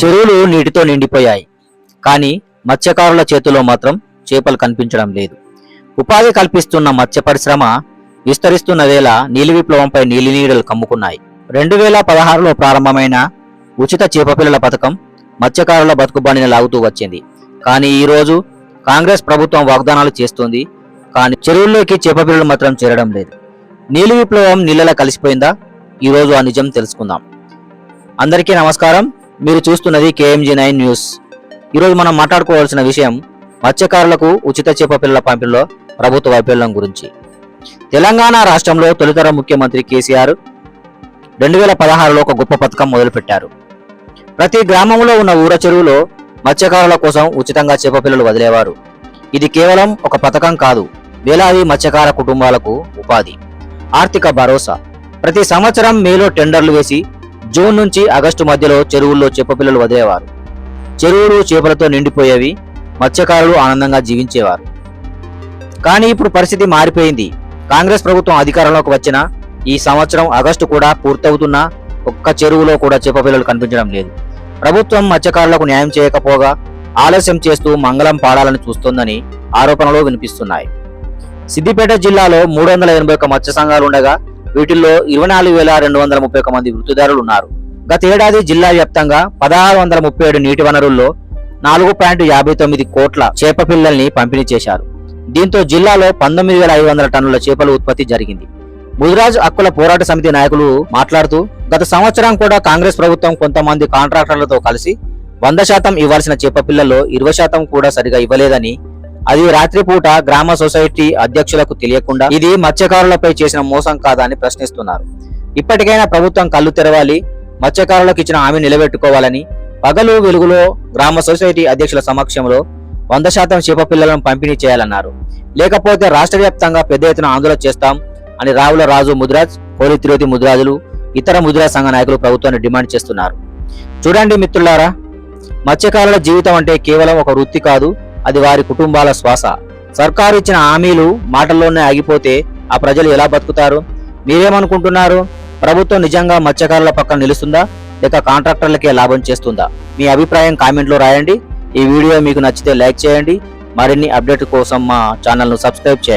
చెరువులు నీటితో నిండిపోయాయి. కానీ మత్స్యకారుల చేతిలో మాత్రం చేపలు కనిపించడం లేదు. ఉపాధి కల్పిస్తున్న మత్స్య పరిశ్రమ విస్తరిస్తున్న వేళ నీలి విప్లవంపై నీలి నీడలు కమ్ముకున్నాయి. రెండు వేల పదహారులో ప్రారంభమైన ఉచిత చేపపిల్లల పథకం మత్స్యకారుల బతుకుబండిని లాగుతూ వచ్చింది. కానీ ఈరోజు కాంగ్రెస్ ప్రభుత్వం వాగ్దానాలు చేస్తుంది. కానీ చెరువుల్లోకి చేపపిల్లలు మాత్రం చేరడం లేదు. నీలి విప్లవం నీళ్ళలా కలిసిపోయిందా? ఈ రోజు ఆ నిజం తెలుసుకుందాం. అందరికీ నమస్కారం. మీరు చూస్తున్నది కేఎంజీ నైన్ న్యూస్. ఈరోజు మనం మాట్లాడుకోవాల్సిన విషయం మత్స్యకారులకు ఉచిత చేప పిల్లల పంపిణీలో ప్రభుత్వ వైఫల్యం గురించి. తెలంగాణ రాష్ట్రంలో తొలితరం ముఖ్యమంత్రి కేసీఆర్ రెండు వేల పదహారులో ఒక గొప్ప పథకం మొదలుపెట్టారు. ప్రతి గ్రామంలో ఉన్న ఊర చెరువులో మత్స్యకారుల కోసం ఉచితంగా చేప పిల్లలు వదిలేవారు. ఇది కేవలం ఒక పథకం కాదు వేలాది మత్స్యకార కుటుంబాలకు ఉపాధి ఆర్థిక భరోసా. ప్రతి సంవత్సరం మేలో టెండర్లు వేసి జూన్ నుంచి ఆగస్టు మధ్యలో చెరువుల్లో చేపపిల్లలు వదిలేవారు. చెరువులు చేపలతో నిండిపోయేవి మత్స్యకారులు ఆనందంగా జీవించేవారు. కానీ ఇప్పుడు పరిస్థితి మారిపోయింది. కాంగ్రెస్ ప్రభుత్వం అధికారంలోకి వచ్చిన ఈ సంవత్సరం ఆగస్టు కూడా పూర్తవుతున్నా ఒక్క చెరువులో కూడా చేపపిల్లలు కనిపించడం లేదు. ప్రభుత్వం మత్స్యకారులకు న్యాయం చేయకపోగా ఆలస్యం చేస్తూ మంగళం పాడాలని చూస్తోందని ఆరోపణలు వినిపిస్తున్నాయి. సిద్దిపేట జిల్లాలో మూడు వందల ఎనభై ఒక్క మత్స్య సంఘాలు ఉండగా వీటిల్లో ఇరవై నాలుగు వేల రెండు వందల ముప్పై ఒక మంది వృత్తిదారులు ఉన్నారు. గత ఏడాది జిల్లా వ్యాప్తంగా పదహారు వందల ముప్పై ఏడు నీటి వనరుల్లో నాలుగు పాయింట్ యాభై తొమ్మిది కోట్ల చేప పిల్లల్ని పంపిణీ చేశారు. దీంతో జిల్లాలో పంతొమ్మిది వేల ఐదు వందల టన్నుల చేపల ఉత్పత్తి జరిగింది. ముదిరాజ్ హక్కుల పోరాట సమితి నాయకులు మాట్లాడుతూ గత సంవత్సరం కూడా కాంగ్రెస్ ప్రభుత్వం కొంతమంది కాంట్రాక్టర్లతో కలిసి వంద శాతం ఇవ్వాల్సిన చేప పిల్లల్లో ఇరవై శాతం కూడా సరిగా ఇవ్వలేదని అది రాత్రిపూట గ్రామ సొసైటీ అధ్యక్షులకు తెలియకుండా ఇది మత్స్యకారులపై చేసిన మోసం కాదా అని ప్రశ్నిస్తున్నారు. ఇప్పటికైనా ప్రభుత్వం కళ్ళు తెరవాలి మత్స్యకారులకు ఇచ్చిన హామీ నిలబెట్టుకోవాలని పగలు వెలుగులో గ్రామ సొసైటీ అధ్యక్షుల సమక్షంలో వంద శాతం చేప పిల్లలను పంపిణీ చేయాలన్నారు. లేకపోతే రాష్ట్ర వ్యాప్తంగా పెద్ద ఎత్తున ఆందోళన చేస్తాం అని రావుల రాజు ముద్రాజ్ కోరి తిరుపతి ముద్రాజులు ఇతర ముద్రా సంఘ నాయకులు ప్రభుత్వాన్ని డిమాండ్ చేస్తున్నారు. చూడండి మిత్రులారా మత్స్యకారుల జీవితం అంటే కేవలం ఒక వృత్తి కాదు అది వారి కుటుంబాల శ్వాస. సర్కారు ఇచ్చిన హామీలు మాటల్లోనే ఆగిపోతే ఆ ప్రజలు ఎలా బతుకుతారు? మీరేమనుకుంటున్నారు? ప్రభుత్వం నిజంగా మత్స్యకారుల పక్కన నిలుస్తుందా? లేక కాంట్రాక్టర్లకే లాభం చేస్తుందా? మీ అభిప్రాయం కామెంట్లో రాయండి. ఈ వీడియో మీకు నచ్చితే లైక్ చేయండి. మరిన్ని అప్డేట్ కోసం మా ఛానల్ను సబ్స్క్రైబ్ చేయండి.